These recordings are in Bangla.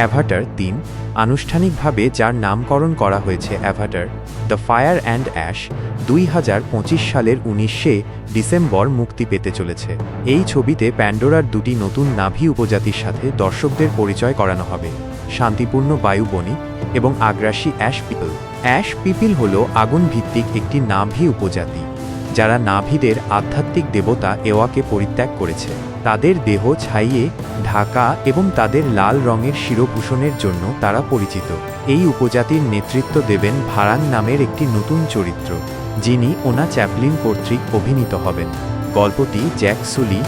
অ্যাভাটার তিন আনুষ্ঠানিকভাবে যার নামকরণ করা হয়েছে avatar, the fire and ash, দুই হাজার পঁচিশ সালের উনিশে ডিসেম্বর মুক্তি পেতে চলেছে। এই ছবিতে প্যান্ডোরার দুটি নতুন নাভি উপজাতির সাথে দর্শকদের পরিচয় করানো হবে, শান্তিপূর্ণ বায়ু বণিক এবং আগ্রাসী অ্যাশ পিপল। অ্যাশ পিপিল হল আগুন ভিত্তিক একটি নাভি উপজাতি। যারা নাভিদের আধ্যাত্মিক দেবতা এওয়াকে পরিত্যাগ করেছে। তাদের দেহ ছাইয়ে ঢাকা এবং তাদের লাল রঙের শিরভূষণের জন্য তারা পরিচিত। এই উপজাতির নেতৃত্ব দেবেন ভারাং নামের একটি নতুন চরিত্র, যিনি ওনা চ্যাপলিন কর্তৃক অভিনীত হবেন। গল্পটি জ্যাক সুলি,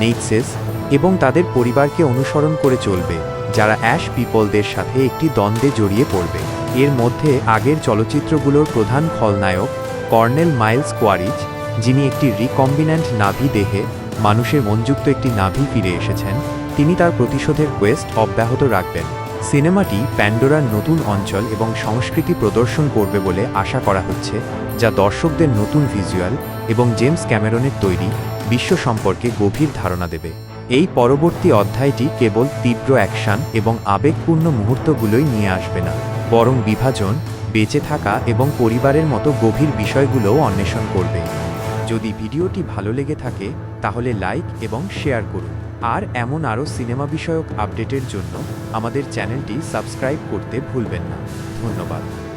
নেইটসেস এবং তাদের পরিবারকে অনুসরণ করে চলবে, যারা অ্যাশ পিপলদের সাথে একটি দ্বন্দ্বে জড়িয়ে পড়বে। এর মধ্যে আগের চলচ্চিত্রগুলোর প্রধান খলনায়ক কর্নেল মাইলস কোয়ারিজ, যিনি একটি রিকম্বিন্যান্ট নাভি দেহে মানুষের মনযুক্ত একটি নাভি ফিরে এসেছেন, তিনি তার প্রতিশোধের কোয়েস্ট অব্যাহত রাখবেন। সিনেমাটি প্যান্ডোরার নতুন অঞ্চল এবং সংস্কৃতি প্রদর্শন করবে বলে আশা করা হচ্ছে, যা দর্শকদের নতুন ভিজুয়াল এবং জেমস ক্যামেরনের তৈরি বিশ্ব সম্পর্কে গভীর ধারণা দেবে। এই পরবর্তী অধ্যায়টি কেবল তীব্র অ্যাকশন এবং আবেগপূর্ণ মুহূর্তগুলোই নিয়ে আসবে না, বরং বিভাজন বেঁচে থাকা এবং পরিবারের মতো গভীর বিষয়গুলোও অন্বেষণ করবে। যদি ভিডিওটি ভালো লেগে থাকে, তাহলে লাইক এবং শেয়ার করুন। আর এমন আরও সিনেমা বিষয়ক আপডেটের জন্য আমাদের চ্যানেলটি সাবস্ক্রাইব করতে ভুলবেন না। ধন্যবাদ।